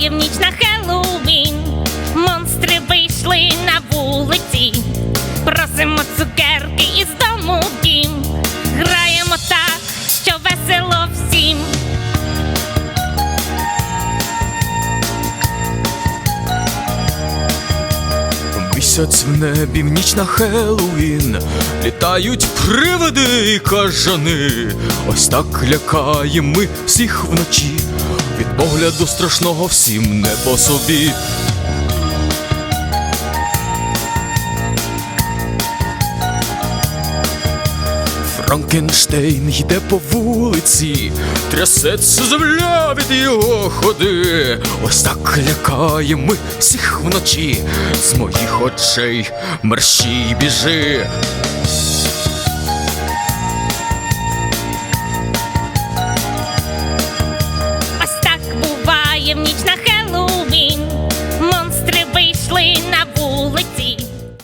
буває в ніч на Хеллоуін. Монстри вийшли на вулиці. Просимо цукерки із дому в дім. Граємо так, що весело всім. Місяць в небі в ніч на Хеллоуін Літають привиди і кажани Ось так лякаємо ми всіх вночі Від погляду страшного всім не по собі Франкенштейн йде по вулиці, трясеться земля від його ходи. Ось так лякає ми всіх вночі, з моїх очей мерщій біжи. Ось так